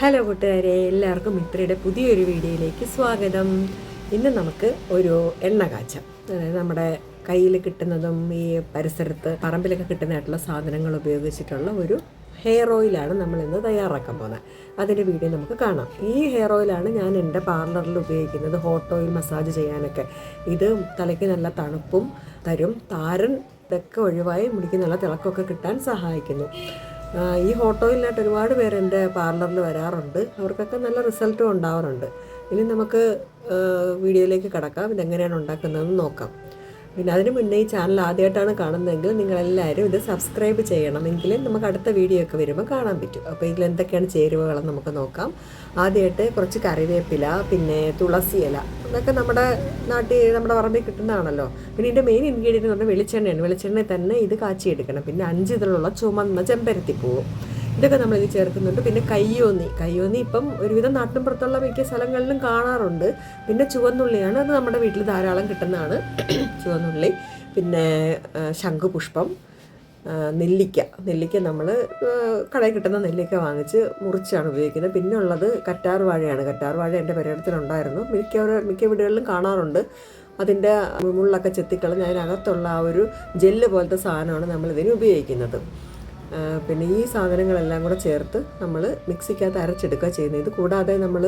Hello കൂട്ടുകാരെ എല്ലാവർക്കും മിത്രയുടെ പുതിയൊരു വീഡിയോയിലേക്ക് സ്വാഗതം. ഇന്ന് നമുക്ക് ഒരു എണ്ണ കാച്ചം. അതായത് നമ്മുടെ കയ്യിൽ കിട്ടുന്നതും ഈ പരിസരത്ത് പറമ്പിലൊക്കെ കിട്ടുന്നതായിട്ടുള്ള സാധനങ്ങൾ ഉപയോഗിച്ചിട്ടുള്ള ഒരു ഹെയർ ഓയിലാണ് നമ്മൾ ഇന്ന് തയ്യാറാക്കാൻ പോകുന്നത്. അതിന്റെ വീഡിയോ നമുക്ക് കാണാം. ഈ ഹെയർ ഓയിലാണ് ഞാൻ എന്റെ പാർലറിൽ ഉപയോഗിക്കുന്നത് ഹോട്ട് ഓയിൽ മസാജ് ചെയ്യാനൊക്കെ. ഇത് തലയ്ക്ക് നല്ല തണുപ്പും തരും താരൻ ഇതൊക്കെ ഒഴിവായി മുടിക്ക് നല്ല തിളക്കമൊക്കെ കിട്ടാൻ സഹായിക്കുന്നു. ഈ ഹോട്ട് ഓയിലിനായിട്ട് ഒരുപാട് പേര് എന്റെ പാർലറിൽ വരാറുണ്ട്. അവർക്കൊക്കെ നല്ല റിസൾട്ടും ഉണ്ടാവാറുണ്ട്. ഇനി നമുക്ക് വീഡിയോയിലേക്ക് കിടക്കാം. ഇതെങ്ങനെയാണ് ഉണ്ടാക്കുന്നതെന്ന് നോക്കാം. പിന്നെ അതിന് മുന്നേ ഈ ചാനൽ ആദ്യമായിട്ടാണ് കാണുന്നതെങ്കിൽ നിങ്ങളെല്ലാവരും ഇത് സബ്സ്ക്രൈബ് ചെയ്യണം എങ്കിലേ നമുക്ക് അടുത്ത വീഡിയോ ഒക്കെ വരുമ്പോൾ കാണാൻ പറ്റും. അപ്പോൾ ഇതിൽ എന്തൊക്കെയാണ് ചേരുവകളെന്ന് നമുക്ക് നോക്കാം. ആദ്യമായിട്ട് കുറച്ച് കറിവേപ്പില പിന്നെ തുളസി ഇല. അതൊക്കെ നമ്മുടെ നാട്ടിൽ നമ്മുടെ പറമ്പിൽ കിട്ടുന്നതാണല്ലോ. പിന്നെ ഇതിന്റെ മെയിൻ ഇൻഗ്രീഡിയന്റ് എന്ന് പറഞ്ഞാൽ വെളിച്ചെണ്ണയാണ്. വെളിച്ചെണ്ണയിൽ തന്നെ ഇത് കാച്ചിയെടുക്കണം. പിന്നെ അഞ്ച് ഇതിലുള്ള ചുമന്ന ചെമ്പരത്തിപ്പൂവും. ഇതൊക്കെ നമ്മൾ ഇത് ചേർക്കുന്നുണ്ട്. പിന്നെ കയ്യോന്നി. കയ്യോന്നി ഇപ്പം ഒരുവിധം നാട്ടിൻ പുറത്തുള്ള മിക്ക സ്ഥലങ്ങളിലും കാണാറുണ്ട്. പിന്നെ ചുവന്നുള്ളിയാണ്. അത് നമ്മുടെ വീട്ടിൽ ധാരാളം കിട്ടുന്നതാണ്. ചുവന്നുള്ളി. പിന്നെ ശംഖുപുഷ്പം. നെല്ലിക്ക. നെല്ലിക്ക നമ്മൾ കടയിൽ കിട്ടുന്ന നെല്ലിക്ക വാങ്ങിച്ച് മുറിച്ചാണ് ഉപയോഗിക്കുന്നത്. പിന്നെ ഉള്ളത് കറ്റാർ വാഴയാണ്. കറ്റാർ വാഴ എന്റെ പര്യടനത്തിലുണ്ടായിരുന്നു മിക്ക മിക്ക വീടുകളിലും കാണാറുണ്ട്. അതിന്റെ മുള്ളൊക്കെ ചെത്തിക്കളഞ്ഞ് അതിനകത്തുള്ള ആ ഒരു ജെല്ല് പോലത്തെ സാധനമാണ് നമ്മളിതിന് ഉപയോഗിക്കുന്നത്. പിന്നെ ഈ സാധനങ്ങളെല്ലാം കൂടെ ചേർത്ത് നമ്മൾ മിക്സിക്കകത്ത് അരച്ചെടുക്കുക ചെയ്യുന്നത്. ഇത് കൂടാതെ നമ്മൾ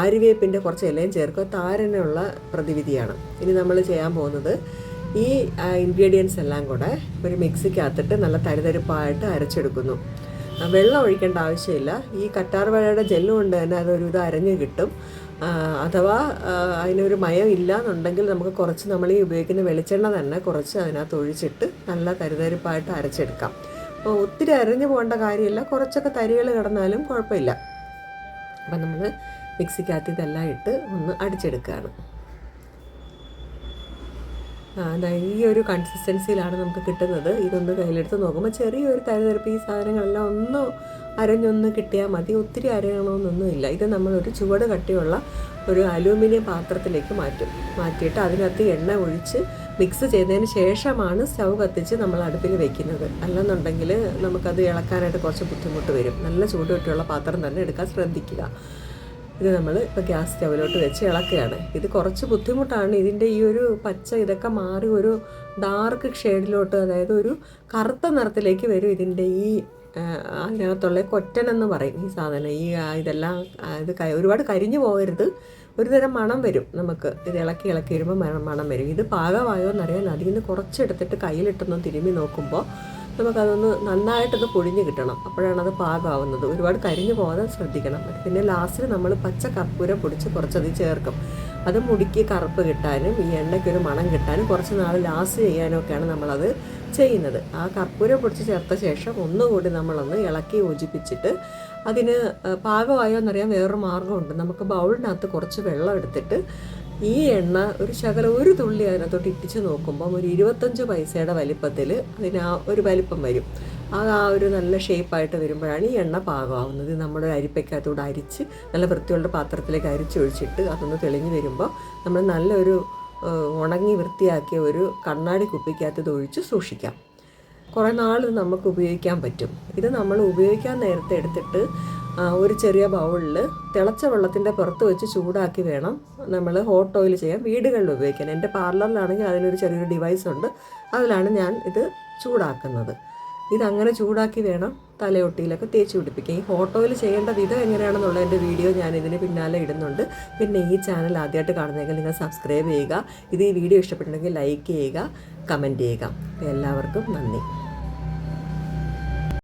ആര്യവേപ്പിന്റെ കുറച്ച് ഇലയും ചേർക്കുക. താരനുള്ള പ്രതിവിധിയാണ്. ഇനി നമ്മൾ ചെയ്യാൻ പോകുന്നത് ഈ ഇൻഗ്രീഡിയൻസ് എല്ലാം കൂടെ ഒരു മിക്സിക്കകത്തിട്ട് നല്ല തരിതരിപ്പായിട്ട് അരച്ചെടുക്കുന്നു. വെള്ളം ഒഴിക്കേണ്ട ആവശ്യമില്ല. ഈ കറ്റാർ വാഴയുടെ ജെല്ല് കൊണ്ട് തന്നെ അതൊരു ഇത് അരഞ്ഞ് കിട്ടും. അഥവാ അതിനൊരു മയം ഇല്ല എന്നുണ്ടെങ്കിൽ നമുക്ക് കുറച്ച് നമ്മൾ ഈ ഉപയോഗിക്കുന്ന വെളിച്ചെണ്ണ തന്നെ കുറച്ച് അതിനകത്ത് ഒഴിച്ചിട്ട് നല്ല തരിതരിപ്പായിട്ട് അരച്ചെടുക്കാം. അപ്പോൾ ഒത്തിരി അരിഞ്ഞു പോകേണ്ട കാര്യമില്ല. കുറച്ചൊക്കെ തരികൾ കിടന്നാലും കുഴപ്പമില്ല. അപ്പം നമ്മൾ മിക്സിക്കകത്ത് ഇതെല്ലാം ഇട്ട് ഒന്ന് അടിച്ചെടുക്കുകയാണ്. ഈ ഒരു കൺസിസ്റ്റൻസിയിലാണ് നമുക്ക് കിട്ടുന്നത്. ഇതൊന്ന് കയ്യിലെടുത്ത് നോക്കുമ്പോൾ ചെറിയൊരു തരിതരിപ്പ് ഈ സാധനങ്ങളെല്ലാം ഒന്ന് അരഞ്ഞൊന്ന് കിട്ടിയാൽ മതി. ഒത്തിരി അരയണമെന്നൊന്നുമില്ല. ഇത് നമ്മളൊരു ചുവട് കട്ടിയുള്ള ഒരു അലൂമിനിയം പാത്രത്തിലേക്ക് മാറ്റും. മാറ്റിയിട്ട് അതിനകത്ത് എണ്ണ ഒഴിച്ച് മിക്സ് ചെയ്തതിന് ശേഷമാണ് സ്റ്റൗ കത്തിച്ച് നമ്മൾ അടുപ്പിൽ വെക്കുന്നത്. അല്ലെന്നുണ്ടെങ്കിൽ നമുക്കത് ഇളക്കാനായിട്ട് കുറച്ച് ബുദ്ധിമുട്ട് വരും. നല്ല ചൂട് കിട്ടിയുള്ള പാത്രം തന്നെ എടുക്കാൻ ശ്രദ്ധിക്കുക. ഇത് നമ്മൾ ഇപ്പോൾ ഗ്യാസ് സ്റ്റൗവിലോട്ട് വെച്ച് ഇളക്കുകയാണ്. ഇത് കുറച്ച് ബുദ്ധിമുട്ടാണ്. ഇതിന്റെ ഈ ഒരു പച്ച ഇതൊക്കെ മാറി ഒരു ഡാർക്ക് ഷെയ്ഡിലോട്ട് അതായത് ഒരു കറുത്ത നിറത്തിലേക്ക് വരും ഇതിന്റെ ഈ അതിനകത്തുള്ള കൊറ്റൻ എന്ന് പറയും ഈ സാധനം. ഈ ഇതെല്ലാം ഇത് ഒരുപാട് കരിഞ്ഞു പോകരുത്. ഒരു തരം മണം വരും നമുക്ക്. ഇത് ഇളക്കി ഇളക്കി വരുമ്പോൾ മണം വരും. ഇത് പാകമായോ എന്നറിയാൻ അതിൽ നിന്ന് കുറച്ചെടുത്തിട്ട് കയ്യിലിട്ടൊന്ന് തിരുമ്മി നോക്കുമ്പോൾ നമുക്കതൊന്ന് നന്നായിട്ടൊന്ന് പൊടിഞ്ഞ് കിട്ടണം. അപ്പോഴാണ് അത് പാകമാവുന്നത്. ഒരുപാട് കരിഞ്ഞു പോകാതെ ശ്രദ്ധിക്കണം. പിന്നെ ലാസ്റ്റിൽ നമ്മൾ പച്ച കർപ്പൂര പൊടിച്ച് കുറച്ചത് ചേർക്കും. അത് മുടിക്ക് കറുപ്പ് കിട്ടാനും ഈ എണ്ണയ്ക്കൊരു മണം കിട്ടാനും കുറച്ച് നാൾ ലാസ്റ്റ് ചെയ്യാനും ഒക്കെയാണ് നമ്മളത് ചെയ്യുന്നത്. ആ കർപ്പൂരം പൊടിച്ച് ചേർത്ത ശേഷം ഒന്നുകൂടി നമ്മളൊന്ന് ഇളക്കി യോജിപ്പിച്ചിട്ട് അതിന് പാകമായോ എന്നറിയാൻ വേറൊരു മാർഗമുണ്ട്. നമുക്ക് ബൗളിനകത്ത് കുറച്ച് വെള്ളം എടുത്തിട്ട് ഈ എണ്ണ ഒരു ശകലം ഒരു തുള്ളി അതിനകത്തോട്ട് ഇട്ടിച്ച് നോക്കുമ്പം ഒരു ഇരുപത്തഞ്ച് പൈസയുടെ വലിപ്പത്തിൽ അതിന് ആ ഒരു വലിപ്പം വരും. അത് ആ ഒരു നല്ല ഷേപ്പായിട്ട് വരുമ്പോഴാണ് ഈ എണ്ണ പാകമാവുന്നത്. നമ്മുടെ അരിപ്പയ്ക്കകത്തൂടെ അരിച്ച് നല്ല വൃത്തിയുള്ള പാത്രത്തിലേക്ക് അരിച്ചൊഴിച്ചിട്ട് അതൊന്ന് തെളിഞ്ഞ് വരുമ്പോൾ നമ്മൾ നല്ലൊരു ഉണങ്ങി വൃത്തിയാക്കിയ ഒരു കണ്ണാടി കുപ്പിക്കകത്ത് ഒഴിച്ച് സൂക്ഷിക്കാം. കുറേ നാൾ ഇത് നമുക്ക് ഉപയോഗിക്കാൻ പറ്റും. ഇത് നമ്മൾ ഉപയോഗിക്കാൻ നേരത്തെ എടുത്തിട്ട് ഒരു ചെറിയ ബൗളിൽ തിളച്ച വെള്ളത്തിന്റെ പുറത്ത് വെച്ച് ചൂടാക്കി വേണം നമ്മൾ ഹോട്ട് ഓയിൽ ചെയ്യാൻ വീടുകളിൽ ഉപയോഗിക്കാൻ. എന്റെ പാർലറിലാണെങ്കിൽ അതിനൊരു ചെറിയൊരു ഡിവൈസ് ഉണ്ട്. അതിലാണ് ഞാൻ ഇത് ചൂടാക്കുന്നത്. ഇതങ്ങനെ ചൂടാക്കി വേണം തലയൊട്ടിയിലൊക്കെ തേച്ച് പിടിപ്പിക്കുക ഈ ഫോട്ടോയിൽ ചെയ്യേണ്ട വിധം എങ്ങനെയാണെന്നുള്ള എന്റെ വീഡിയോ ഞാൻ ഇതിന് പിന്നാലെ ഇടുന്നുണ്ട്. പിന്നെ ഈ ചാനൽ ആദ്യമായിട്ട് കാണുന്നെങ്കിൽ നിങ്ങൾ സബ്സ്ക്രൈബ് ചെയ്യുക. ഇത് ഈ വീഡിയോ ഇഷ്ടപ്പെട്ടിട്ടുണ്ടെങ്കിൽ ലൈക്ക് ചെയ്യുക കമന്റ് ചെയ്യുക. എല്ലാവർക്കും നന്ദി.